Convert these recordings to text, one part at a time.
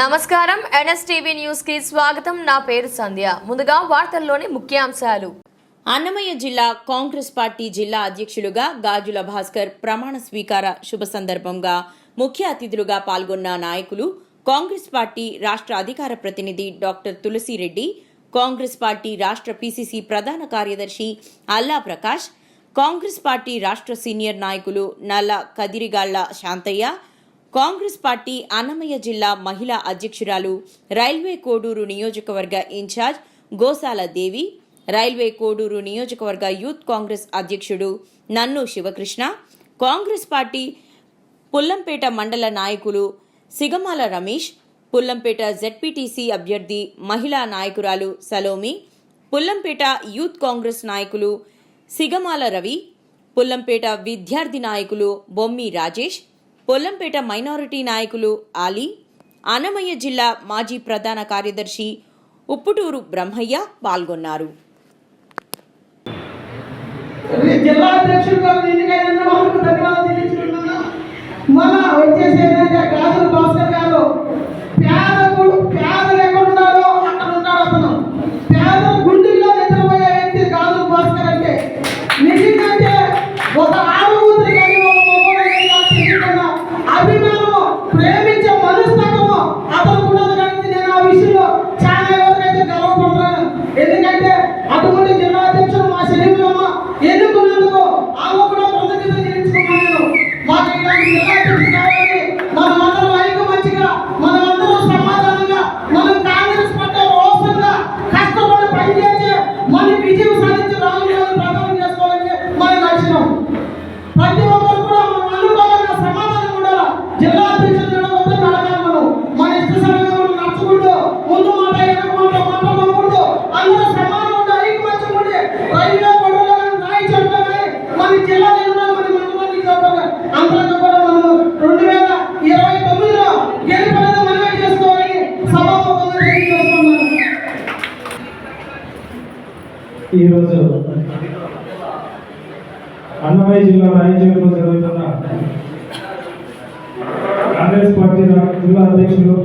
నమస్కారం. ఎన్ఎస్టీవీ న్యూస్కి స్వాగతం. నా పేరు సంధ్య. ముందుగా వార్తల్లోని ముఖ్యాంశాలు. అన్నమయ్య జిల్లా కాంగ్రెస్ పార్టీ జిల్లా అధ్యక్షులుగా గాజుల భాస్కర్ ప్రమాణ స్వీకార శుభ సందర్భంగా ముఖ్య అతిథులుగా పాల్గొన్న నాయకులు కాంగ్రెస్ పార్టీ రాష్ట్ర అధికార ప్రతినిధి డాక్టర్ తులసిరెడ్డి కాంగ్రెస్ పార్టీ రాష్ట్ర పీసీసీ ప్రధాన కార్యదర్శి అల్లా ప్రకాష్ కాంగ్రెస్ పార్టీ రాష్ట్ర సీనియర్ నాయకులు నల్ల కదిరిగాళ్ళ శాంతయ్య కాంగ్రెస్ పార్టీ అన్నమయ్య జిల్లా మహిళా అధ్యక్షురాలు రైల్వే కోడూరు నియోజకవర్గ ఇన్ఛార్జ్ గోసాల దేవి రైల్వే కోడూరు నియోజకవర్గ యూత్ కాంగ్రెస్ అధ్యక్షుడు నన్ను శివకృష్ణ కాంగ్రెస్ పార్టీ పుల్లంపేట మండల నాయకులు సిగమాల రమేష్ పుల్లంపేట జెడ్పీటీసీ అభ్యర్థి మహిళా నాయకురాలు సలోమి పుల్లంపేట యూత్ కాంగ్రెస్ నాయకులు సిగమాల రవి పుల్లంపేట విద్యార్థి నాయకులు బొమ్మి రాజేష్ పొల్లంపేట మైనారిటీ నాయకులు ఆలీ అన్నమయ్య జిల్లా మాజీ ప్రధాన కార్యదర్శి ఉప్పుటూరు బ్రహ్మయ్య పాల్గొన్నారు. జిల్లా మన వచ్చేసి ఏంటంటే గాజుల భాస్కర్ గారు తెలియకుండా ఈరోజు అన్నమయ్య జిల్లా రాయచూరులో జరుగుతున్న కాంగ్రెస్ పార్టీ జిల్లా అధ్యక్షులు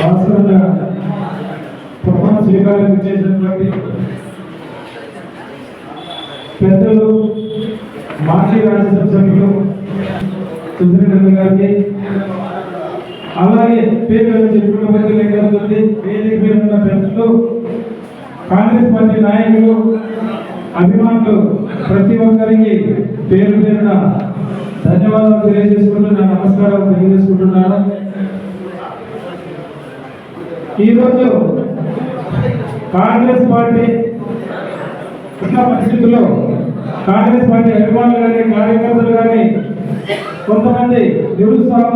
వాస్తవంగా ప్రమాణ స్వీకారం చేసినటువంటి పెద్దలు మాజీ రాజ్యసభ సభ్యులు సుధీర్ రెడ్డి గారికి అలాగే పేరు చెప్పుకున్న ప్రజలు జరుగుతుంది వేదిక మీద ఉన్న పెద్దలు కాంగ్రెస్ పార్టీ నాయకులు అభిమానులు ప్రతి ఒక్కరికి పేరు పేరున ధన్యవాదాలు తెలియజేసుకుంటూ నా నమస్కారం తెలియజేసుకుంటున్నాను. ఈరోజు కాంగ్రెస్ పార్టీ ఉన్న పరిస్థితుల్లో కాంగ్రెస్ పార్టీ అభిమానులు కానీ కార్యకర్తలు కానీ కొంతమంది నిరుత్సాహం